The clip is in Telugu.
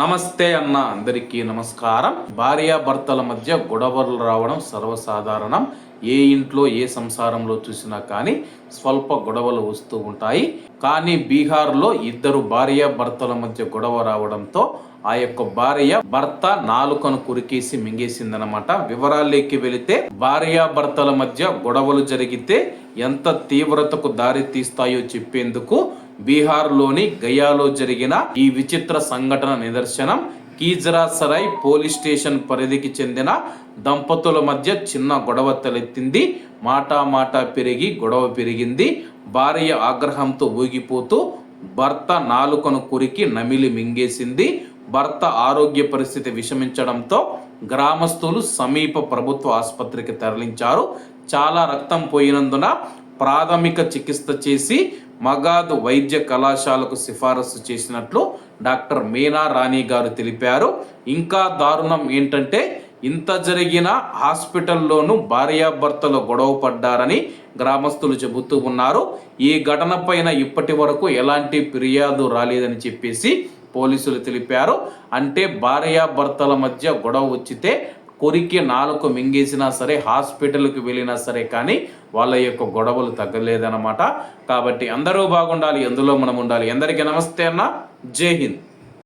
నమస్తే అన్న అందరికీ నమస్కారం. భార్యాభర్తల మధ్య గొడవలు రావడం సర్వసాధారణం. ఏ ఇంట్లో ఏ సంసారంలో చూసినా కానీ స్వల్ప గొడవలు వస్తూ ఉంటాయి. కానీ బీహార్లో ఇద్దరు భార్యాభర్తల మధ్య గొడవ రావడంతో ఆ యొక్క భార్య భర్త నాలుకను కురికేసి మింగేసిందనమాట వివరాల్లోకి వెళితే భార్యాభర్తల మధ్య గొడవలు జరిగితే ఎంత తీవ్రతకు దారి తీస్తాయో చెప్పేందుకు బీహార్లోని గయాలో జరిగిన ఈ విచిత్ర సంఘటన నిదర్శనం కీజరాసరాయ్ పోలీస్ స్టేషన్ పరిధికి చెందిన దంపతుల మధ్య చిన్న గొడవ తలెత్తింది. మాటా మాటా పెరిగి గొడవ పెరిగింది. భార్య ఆగ్రహంతో ఊగిపోతూ భర్త నాలుకను కురికి నమిలి మింగేసింది. భర్త ఆరోగ్య పరిస్థితి విషమించడంతో గ్రామస్తులు సమీప ప్రభుత్వ ఆసుపత్రికి తరలించారు. చాలా రక్తం పోయినందున ప్రాథమిక చికిత్స చేసి మగాద్ వైద్య కళాశాలకు సిఫారసు చేసినట్లు డాక్టర్ మీనా రాణి గారు తెలిపారు. ఇంకా దారుణం ఏంటంటే ఇంత జరిగిన హాస్పిటల్లోనూ భార్యాభర్తలు గొడవ పడ్డారని గ్రామస్తులు చెబుతూ ఉన్నారు. ఈ ఘటన పైన ఇప్పటి వరకు ఎలాంటి ఫిర్యాదు రాలేదని చెప్పేసి పోలీసులు తెలిపారు. అంటే భార్యాభర్తల మధ్య గొడవ వచ్చితే కొరికి నాలుగు మింగేసినా సరే హాస్పిటల్కి వెళ్ళినా సరే కానీ వాళ్ళ యొక్క గొడవలు తగ్గలేదన్నమాట. కాబట్టి అందరూ బాగుండాలి ఎందులో మనం ఉండాలి? ఎందరికీ నమస్తే అన్న. జై హింద్.